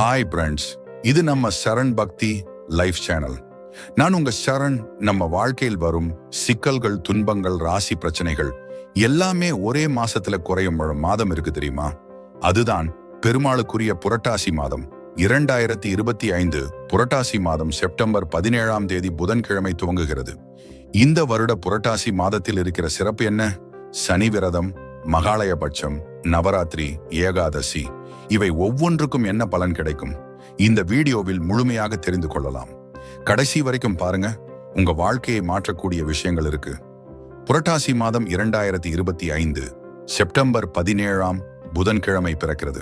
Hi friends இது நம்ம சரண் பக்தி லைஃப் சேனல். நான் உங்க சரண். நம்ம வாழ்க்கையில் வரும் சிக்கல்கள் துன்பங்கள் ராசி பிரச்சனைகள் எல்லாமே ஒரே மாசத்துல குறையும் மாதம் இருக்கு தெரியுமா? அதுதான் பெருமாளுக்குரிய புரட்டாசி மாதம். இரண்டாயிரத்தி இருபத்தி ஐந்து புரட்டாசி மாதம் செப்டம்பர் பதினேழாம் தேதி புதன்கிழமை துவங்குகிறது. இந்த வருட புரட்டாசி மாதத்தில் இருக்கிற சிறப்பு என்ன? சனி விரதம் மகாலயபட்சம் நவராத்திரி ஏகாதசி. இவை ஒவ்வொன்றுக்கும் என்ன பலன் கிடைக்கும்? இந்த வீடியோவில் முழுமையாக தெரிந்து கொள்ளலாம். கடைசி வரைக்கும் பாருங்க உங்க வாழ்க்கையை மாற்றக்கூடிய விஷயங்கள் இருக்கு. புரட்டாசி மாதம் இரண்டாயிரத்தி இருபத்தி ஐந்து செப்டம்பர் பதினேழாம் புதன்கிழமை பிறக்கிறது.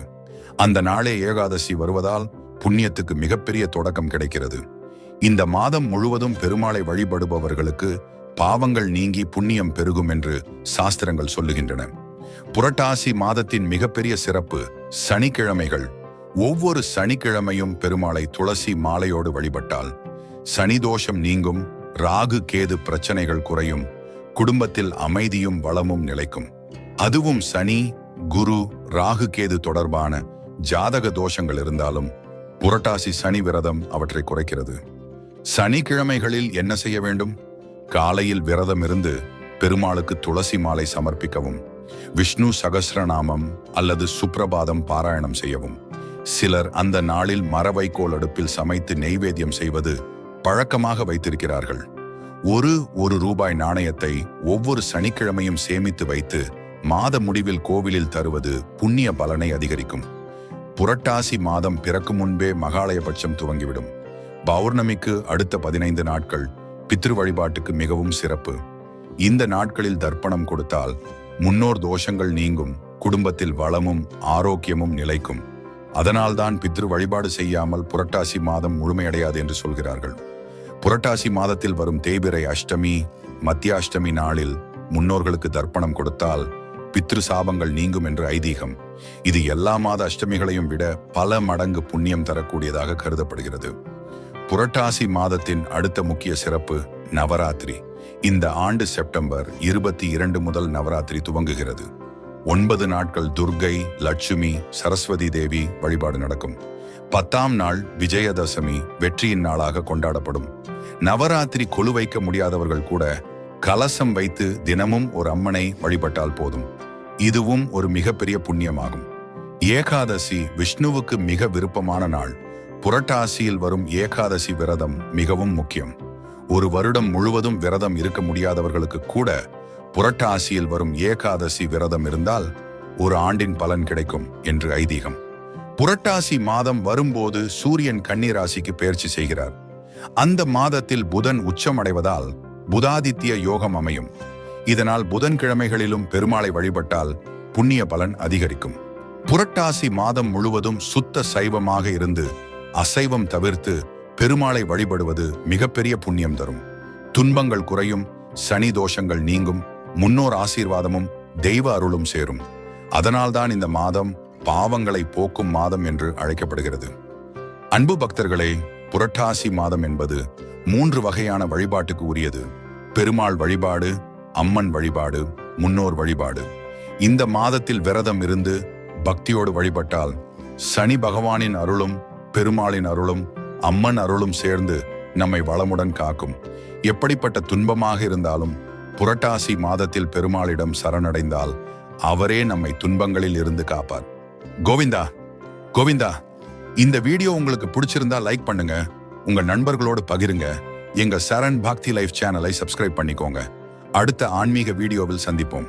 அந்த நாளே ஏகாதசி வருவதால் புண்ணியத்துக்கு மிகப்பெரிய தொடக்கம் கிடைக்கிறது. இந்த மாதம் முழுவதும் பெருமாளை வழிபடுபவர்களுக்கு பாவங்கள் நீங்கி புண்ணியம் பெருகும் என்று சாஸ்திரங்கள் சொல்லுகின்றன. புரட்டாசி மாதத்தின் மிகப்பெரிய சிறப்பு சனிக்கிழமைகள். ஒவ்வொரு சனிக்கிழமையும் பெருமாளை துளசி மாலையோடு வழிபட்டால் சனி தோஷம் நீங்கும் ராகு கேது பிரச்சனைகள் குறையும் குடும்பத்தில் அமைதியும் வளமும் நிலைக்கும். அதுவும் சனி குரு ராகு கேது தொடர்பான ஜாதக தோஷங்கள் இருந்தாலும் புரட்டாசி சனி விரதம் அவற்றை குறைக்கிறது. சனிக்கிழமைகளில் என்ன செய்ய வேண்டும்? காலையில் விரதம் இருந்து பெருமாளுக்கு துளசி மாலை சமர்ப்பிக்கவும். விஷ்ணு சகசிரநாமம் அல்லது சுப்ரபாதம் பாராயணம் செய்யவும். சிலர் அந்த நாளில் மரவைக்கோல் அடுப்பில் சமைத்து நெய்வேத்தியம் செய்வது பழக்கமாக வைத்திருக்கிறார்கள். ஒரு ஒரு ரூபாய் நாணயத்தை ஒவ்வொரு சனிக்கிழமையும் சேமித்து வைத்து மாத முடிவில் கோவிலில் தருவது புண்ணிய பலனை அதிகரிக்கும். புரட்டாசி மாதம் பிறக்கும் முன்பே மகாலயபட்சம் துவங்கிவிடும். பௌர்ணமிக்கு அடுத்த பதினைந்து நாட்கள் பித்ரு வழிபாட்டுக்கு மிகவும் சிறப்பு. இந்த நாட்களில் தர்ப்பணம் கொடுத்தால் முன்னோர் தோஷங்கள் நீங்கும் குடும்பத்தில் வளமும் ஆரோக்கியமும் நிலைக்கும். அதனால்தான் பித்ரு வழிபாடு செய்யாமல் புரட்டாசி மாதம் முழுமையடையாது என்று சொல்கிறார்கள். புரட்டாசி மாதத்தில் வரும் தேய்பிரை அஷ்டமி மத்தியாஷ்டமி நாளில் முன்னோர்களுக்கு தர்ப்பணம் கொடுத்தால் பித்ரு சாபங்கள் நீங்கும் என்று ஐதீகம். இது எல்லா மாத அஷ்டமிகளையும் விட பல மடங்கு புண்ணியம் தரக்கூடியதாக கருதப்படுகிறது. புரட்டாசி மாதத்தின் அடுத்த முக்கிய சிறப்பு நவராத்திரி. இந்த ஆண்டு செப்டம்பர் இருபத்தி இரண்டு முதல் நவராத்திரி துவங்குகிறது. ஒன்பது நாட்கள் துர்கை லட்சுமி சரஸ்வதி தேவி வழிபாடு நடக்கும். பத்தாம் நாள் விஜயதசமி வெற்றியின் நாளாக கொண்டாடப்படும். நவராத்திரி கொலு வைக்க முடியாதவர்கள் கூட கலசம் வைத்து தினமும் ஒரு அம்மனை வழிபட்டால் போதும். இதுவும் ஒரு மிகப்பெரிய புண்ணியமாகும். ஏகாதசி விஷ்ணுவுக்கு மிக விருப்பமான நாள். புரட்டாசியில் வரும் ஏகாதசி விரதம் மிகவும் முக்கியம். ஒரு வருடம் முழுவதும் விரதம் இருக்க முடியாதவர்களுக்கு கூட புரட்டாசியில் வரும் ஏகாதசி விரதம் இருந்தால் ஒரு ஆண்டின் பலன் கிடைக்கும் என்று ஐதீகம். புரட்டாசி மாதம் வரும்போது சூரியன் கன்னிராசிக்கு பயிற்சி செய்கிறார். அந்த மாதத்தில் புதன் உச்சமடைவதால் புதாதித்ய யோகம் அமையும். இதனால் புதன்கிழமைகளிலும் பெருமாளை வழிபட்டால் புண்ணிய பலன் அதிகரிக்கும். புரட்டாசி மாதம் முழுவதும் சுத்த சைவமாக இருந்து அசைவம் தவிர்த்து பெருமாளை வழிபடுவது மிகப்பெரிய புண்ணியம் தரும். துன்பங்கள் குறையும் சனி தோஷங்கள் நீங்கும் முன்னோர் ஆசீர்வாதமும் தெய்வ அருளும் சேரும். அதனால்தான் இந்த மாதம் பாவங்களை போக்கும் மாதம் என்று அழைக்கப்படுகிறது. அன்பு பக்தர்களே புரட்டாசி மாதம் என்பது மூன்று வகையான வழிபாட்டுக்கு உரியது. பெருமாள் வழிபாடு அம்மன் வழிபாடு முன்னோர் வழிபாடு. இந்த மாதத்தில் விரதம் இருந்து பக்தியோடு வழிபட்டால் சனி பகவானின் அருளும் பெருமாளின் அருளும் அம்மன் அருளும் சேர்ந்து நம்மை வளமுடன் காக்கும். எப்படிப்பட்ட துன்பமாக இருந்தாலும் புரட்டாசி மாதத்தில் பெருமாளிடம் சரணடைந்தால் அவரே நம்மை துன்பங்களில் இருந்து காப்பார். கோவிந்தா கோவிந்தா இந்த வீடியோ உங்களுக்கு பிடிச்சிருந்தா லைக் பண்ணுங்க. உங்க நண்பர்களோடு பகிருங்க. எங்க சரண் பக்தி லைஃப் சேனலை சப்ஸ்கிரைப் பண்ணிக்கோங்க. அடுத்த ஆன்மீக வீடியோவில் சந்திப்போம்.